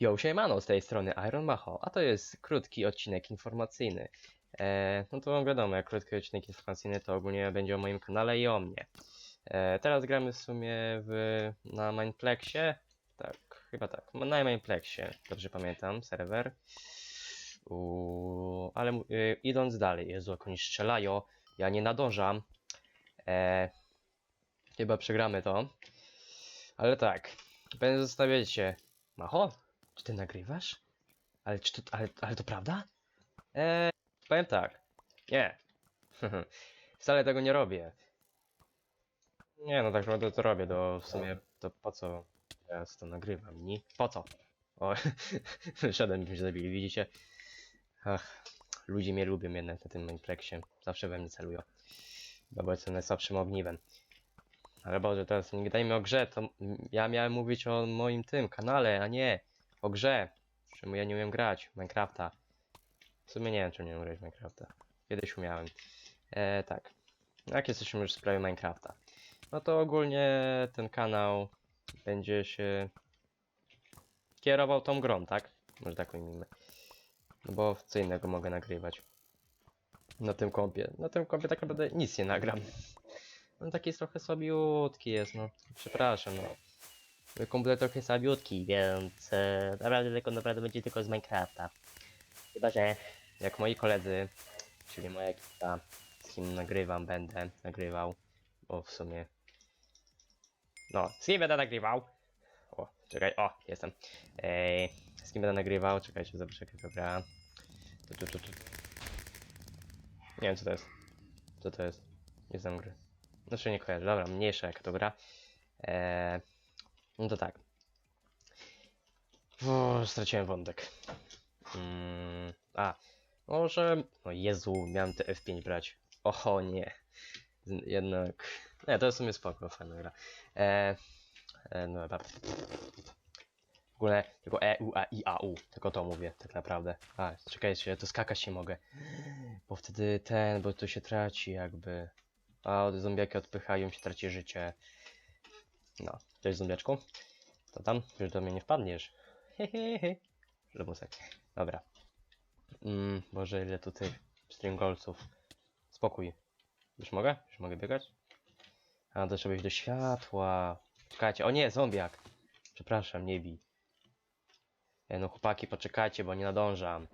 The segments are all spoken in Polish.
Yo, siemano, z tej strony Iron Macho, a to jest krótki odcinek informacyjny. E, no to wiadomo, jak krótki odcinek informacyjny to ogólnie będzie o moim kanale i o mnie. E, teraz gramy w sumie w, na Mineplexie, tak, chyba tak, na Mineplexie, dobrze pamiętam, serwer. Uuu, ale y, idąc dalej, Jezu, jak oni strzelają, ja nie nadążam. E, chyba przegramy to. Ale tak, będę zostawiać się. Macho? Czy ty nagrywasz? Ale czy to, ale, ale to prawda? Eee, powiem tak. Nie. Wcale tego nie robię. Nie no, tak naprawdę to robię, to w sumie to po co ja to nagrywam, ni? Po co? O, wyszedłem, mi się zabili, widzicie? Ach, ludzie mnie lubią jednak na tym Mineplexiie. Zawsze we mnie celują. Bo jestem najsłabszym ogniwem. Ale Boże, teraz nie gadajmy o grze, to ja miałem mówić o moim tym kanale, a nie o grze. Czemu ja nie umiem grać Minecrafta. W sumie nie wiem, nie umiem grać Minecrafta. Kiedyś umiałem. E, tak. Jak jesteśmy już w sprawie Minecrafta. No to ogólnie ten kanał będzie się kierował tą grą, tak? Może tak ujmijmy. No bo co innego mogę nagrywać. Na tym kompie. Na tym kompie tak naprawdę nic nie nagram. No taki jest trochę słabiutki jest, no. Przepraszam, no. Komputer trochę słabiutki, więc e, naprawdę tylko naprawdę będzie tylko z Minecrafta. Chyba, że jak moi koledzy, czyli moja ekipa, z kim nagrywam, będę nagrywał, bo w sumie... No, z kim będę nagrywał? O, czekaj, o, jestem. Ej, z kim będę nagrywał? Czekajcie, zobaczę gra. Tu, tu, tu, tu. Nie wiem co to jest. Co to jest? Nie znam gry. Znaczy nie kojarzę, dobra, mniejsza jaka to gra. Eee, no to tak. O, straciłem wątek. Mm, a, może... O Jezu, miałem te F5 brać. Oho, nie. Jednak... Nie, to jest w sumie spoko, fajna gra. Eee, e, no, dobra. W ogóle tylko E, U, A, I, A, U. Tylko to mówię, tak naprawdę. A, czekajcie, to skakać się mogę. Bo wtedy ten, bo to się traci jakby. A od zombiaki odpychają się, traci życie. No, cześć zombiaczku. To tam? Już do mnie nie wpadniesz. Hehehe. Żebusek. Dobra. Mm, Boże, ile tu tych stringolców. Spokój. Już mogę? Już mogę biegać? A, to trzeba iść do światła. Czekajcie, o nie, zombiak. Przepraszam, nie bij. E, no chłopaki, poczekajcie, bo nie nadążam.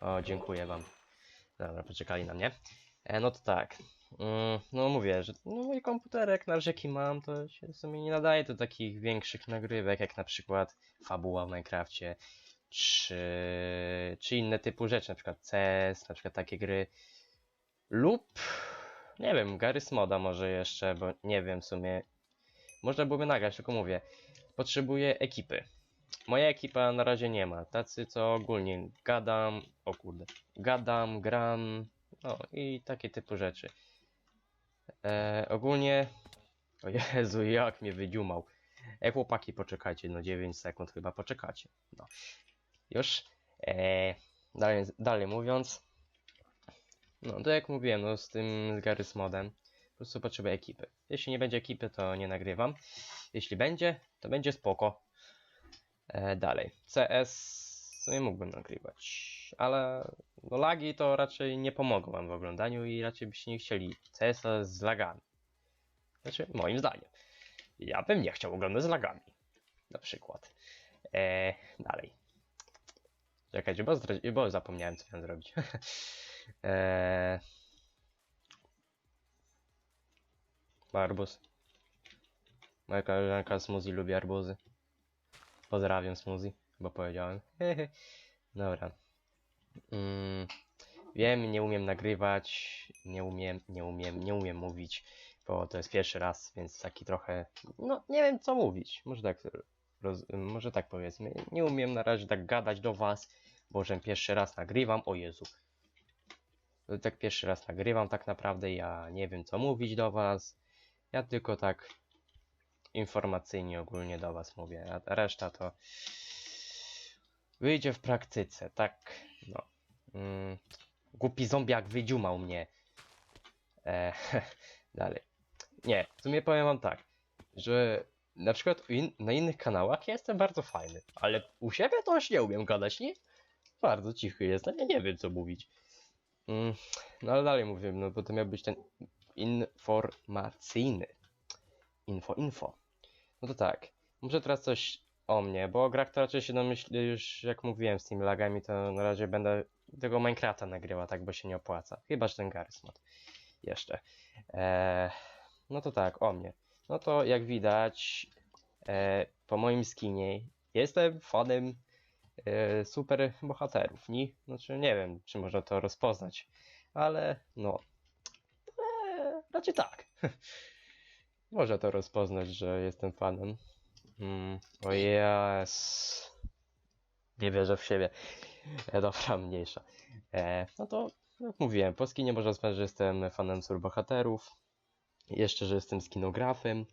O, dziękuję wam. Dobra, poczekali na mnie. E, no to tak. Mm, no mówię, że no mój komputerek na rzeki mam, to się w sumie nie nadaje do takich większych nagrywek, jak na przykład fabuła w Minecrafcie, czy, czy inne typu rzeczy, na przykład CS, na przykład takie gry. Lub, nie wiem, Garry's Moda może jeszcze, bo nie wiem w sumie. Można byłoby nagrać, tylko mówię, potrzebuję ekipy. Moja ekipa na razie nie ma. Tacy, co ogólnie gadam, o kurde, gadam, gram, no i takie typu rzeczy. E, ogólnie, o Jezu, jak mnie wydziumał. E, chłopaki, poczekajcie, no 9 sekund chyba poczekacie. No, już. E, dalej, dalej mówiąc, no to jak mówiłem, no z tym z Garry's Modem, po prostu potrzebuję ekipy. Jeśli nie będzie ekipy, to nie nagrywam. Jeśli będzie, to będzie spoko. E, dalej. CS sumie mógłbym nagrywać, ale no lagi to raczej nie pomogą wam w oglądaniu i raczej byście nie chcieli CS z lagami. Znaczy, moim zdaniem. Ja bym nie chciał oglądać z lagami. Na przykład. E, dalej. Czekajcie, bo, bo zapomniałem co miałem zrobić. e, arbuz. Moja koleżanka Smoothie lubi arbuzy. Pozdrawiam Smoothie, bo powiedziałem. Dobra. Mm, wiem, nie umiem nagrywać, nie umiem, nie umiem, nie umiem mówić, bo to jest pierwszy raz, więc taki trochę, no nie wiem co mówić, może tak, roz, może tak powiedzmy, nie umiem na razie tak gadać do was, bo pierwszy raz nagrywam, o Jezu. Tak pierwszy raz nagrywam tak naprawdę, ja nie wiem co mówić do was, ja tylko tak informacyjnie ogólnie do was mówię, a reszta to wyjdzie w praktyce, tak, no. Mm, głupi zombiak wydziumał mnie. E, dalej. Nie, w sumie powiem wam tak, że na przykład in, na innych kanałach jestem bardzo fajny, ale u siebie to już nie umiem gadać, nie? Bardzo cichy jestem, ja nie wiem co mówić. Mm, no ale dalej mówię, no bo to miał być ten informacyjny. Info, info. No to tak, może teraz coś o mnie, bo o grach to raczej się domyśli już, jak mówiłem z tymi lagami, to na razie będę tego Minecrafta nagrywał, tak, bo się nie opłaca. Chyba, że ten Garry's Mod jeszcze. Eee, no to tak, o mnie. No to jak widać, e, po moim skinie jestem fanem e, super bohaterów. Nie? Znaczy, nie wiem, czy można to rozpoznać, ale no, e, raczej tak. Można to rozpoznać, że jestem fanem. Mm, o jas. Nie wierzę w siebie. E, dobra, mniejsza. E, no to, jak mówiłem, po skinie można sprawdzić, że jestem fanem superbohaterów. Jeszcze, że jestem skinografem.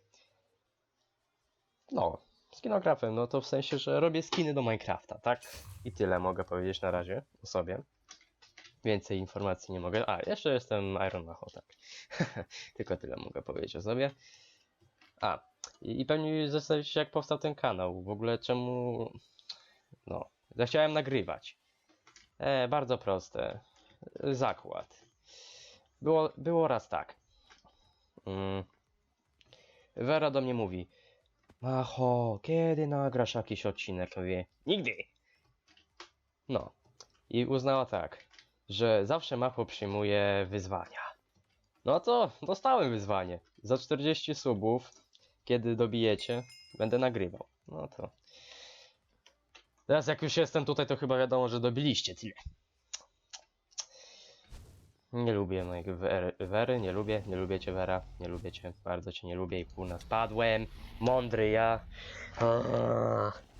No, skinografem, no to w sensie, że robię skiny do Minecrafta, tak? I tyle mogę powiedzieć na razie o sobie. Więcej informacji nie mogę. A, jeszcze jestem Iron Macho, tak. Tylko tyle mogę powiedzieć o sobie. A, i, i pewnie zastanawiacie się, jak powstał ten kanał. W ogóle czemu. No, zachciałem nagrywać. E, bardzo proste. Zakład. Było, było raz tak. Mm. Wera do mnie mówi: Macho, kiedy nagrasz jakiś odcinek? Mówię: Nigdy. No. I uznała tak, że zawsze Macho przyjmuje wyzwania. No to dostałem wyzwanie. Za 40 subów, kiedy dobijecie, będę nagrywał. No to. Teraz jak już jestem tutaj, to chyba wiadomo, że dobiliście tyle. Nie lubię mojego wery, nie lubię, nie lubię cię Wera, nie lubię cię, bardzo cię nie lubię i pół spadłem. Mądry ja.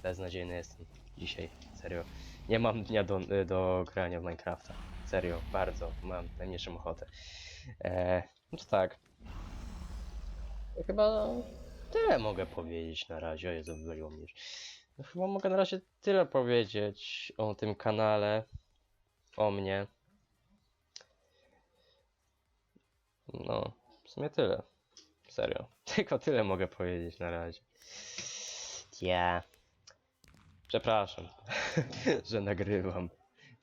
Beznadziejny jestem dzisiaj, serio. Nie mam dnia do, do grania w Minecrafta. Serio, bardzo, mam najmniejszą ochotę. E, no to tak. Chyba tyle mogę powiedzieć na razie. O Jezu, wywaliło już. No chyba mogę na razie tyle powiedzieć o tym kanale, o mnie. No, w sumie tyle. Serio. Tylko tyle mogę powiedzieć na razie. Ja. Przepraszam, że nagrywam.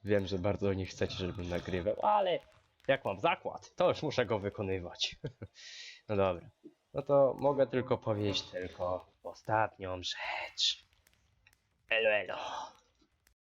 Wiem, że bardzo nie chcecie, żebym nagrywał, ale jak mam zakład, to już muszę go wykonywać. No dobra. No to mogę tylko powiedzieć tylko ostatnią rzecz. Elo, elo.